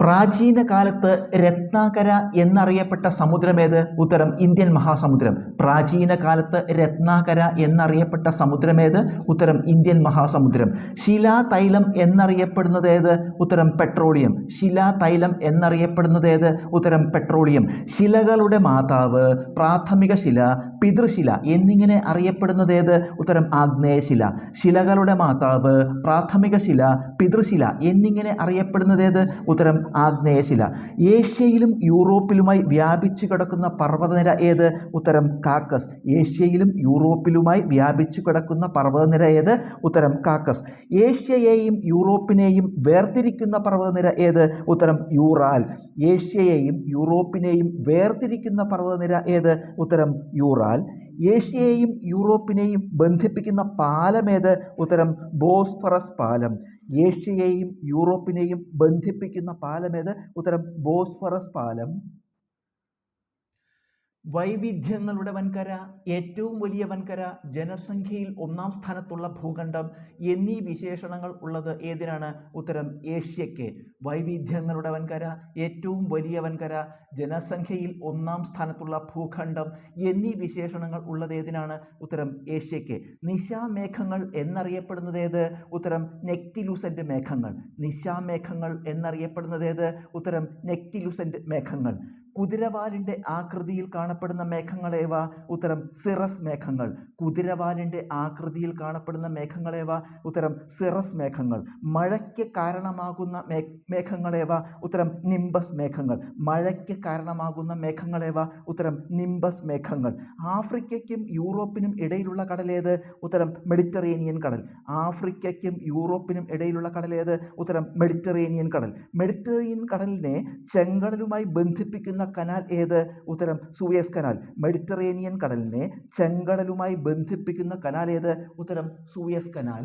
പ്രാചീന കാലത്ത് രത്നാകര എന്നറിയപ്പെട്ട സമുദ്രമേത്? ഉത്തരം ഇന്ത്യൻ മഹാസമുദ്രം. പ്രാചീന കാലത്ത് രത്നാകര എന്നറിയപ്പെട്ട സമുദ്രമേത്? ഉത്തരം ഇന്ത്യൻ മഹാസമുദ്രം. ശിലാതൈലം എന്നറിയപ്പെടുന്നത് ഏത് ഉത്തരം പെട്രോളിയം. ശിലാതൈലം എന്നറിയപ്പെടുന്നത് ഏത് ഉത്തരം പെട്രോളിയം. ശിലകളുടെ മാതാവ് പ്രാഥമിക ശില പിതൃശില എന്നിങ്ങനെ അറിയപ്പെടുന്നത് ഏത് ഉത്തരം ആഗ്നേയശില. ശിലകളുടെ മാതാവ് പ്രാഥമിക ശില പിതൃശില എന്നിങ്ങനെ അറിയപ്പെടുന്നത് ഏത് ഉത്തരം ആഗ്നേയശില. ഏഷ്യയിലും യൂറോപ്പിലുമായി വ്യാപിച്ചു കിടക്കുന്ന പർവതനിര ഏത്? ഉത്തരം കാക്കസ്. ഏഷ്യയിലും യൂറോപ്പിലുമായി വ്യാപിച്ചു കിടക്കുന്ന പർവതനിര ഏത്? ഉത്തരം കാക്കസ്. ഏഷ്യയെയും യൂറോപ്പിനെയും വേർതിരിക്കുന്ന പർവതനിര ഏത്? ഉത്തരം യൂറാൽ. ഏഷ്യയെയും യൂറോപ്പിനെയും വേർതിരിക്കുന്ന പർവതനിര ഏത്? ഉത്തരം യൂറാൽ. ഏഷ്യയെയും യൂറോപ്പിനെയും ബന്ധിപ്പിക്കുന്ന പാലമേത് ഉത്തരം ബോസ്ഫറസ് പാലം. ഏഷ്യയെയും യൂറോപ്പിനെയും ബന്ധിപ്പിക്കുന്ന പാലമേത് ഉത്തരം ബോസ്ഫറസ് പാലം. വൈവിധ്യങ്ങളുടെ വൻകര ഏറ്റവും വലിയ വൻകര ജനസംഖ്യയിൽ ഒന്നാം സ്ഥാനത്തുള്ള ഭൂഖണ്ഡം എന്നീ വിശേഷണങ്ങൾ ഉള്ളത് ഏതിനാണ്? ഉത്തരം ഏഷ്യയ്ക്ക്. വൈവിധ്യങ്ങളുടെ വൻകര ഏറ്റവും വലിയ വൻകര ജനസംഖ്യയിൽ ഒന്നാം സ്ഥാനത്തുള്ള ഭൂഖണ്ഡം എന്നീ വിശേഷണങ്ങൾ ഉള്ളത് ഏതിനാണ്? ഉത്തരം ഏഷ്യയ്ക്ക്. നിശാമേഘങ്ങൾ എന്നറിയപ്പെടുന്നത് ഏത്? ഉത്തരം നെക്റ്റിലുസന്റ് മേഘങ്ങൾ. നിശാമേഘങ്ങൾ എന്നറിയപ്പെടുന്നത് ഏത്? ഉത്തരം നെക്റ്റിലുസന്റ് മേഘങ്ങൾ. കുതിരവാലിന്റെ ആകൃതിയിൽ കാണപ്പെടുന്ന മേഘങ്ങളേവ ഉത്തരം സിറസ് മേഘങ്ങൾ. കുതിരവാലിന്റെ ആകൃതിയിൽ കാണപ്പെടുന്ന മേഘങ്ങളേവ ഉത്തരം സിറസ് മേഘങ്ങൾ. മഴയ്ക്ക് കാരണമാകുന്ന മേ മേഘങ്ങളേവ ഉത്തരം നിംബസ് മേഘങ്ങൾ. മഴയ്ക്ക് കാരണമാകുന്ന മേഘങ്ങളേവ ഉത്തരം നിംബസ് മേഘങ്ങൾ. ആഫ്രിക്കയ്ക്കും യൂറോപ്പിനും ഇടയിലുള്ള കടലേത് ഉത്തരം മെഡിറ്ററേനിയൻ കടൽ. ആഫ്രിക്കയ്ക്കും യൂറോപ്പിനും ഇടയിലുള്ള കടലേത് ഉത്തരം മെഡിറ്ററേനിയൻ കടൽ. മെഡിറ്ററേനിയൻ കടലിനെ ചെങ്കടലുമായി ബന്ധിപ്പിക്കുന്ന കനാൽ ഏത്? ഉത്തരം സൂയസ് കനാൽ മെഡിറ്ററേനിയൻ കടലിനെ ചെങ്കടലുമായി ബന്ധിപ്പിക്കുന്ന കനാൽ ഏത്? ഉത്തരം സൂയസ് കനാൽ.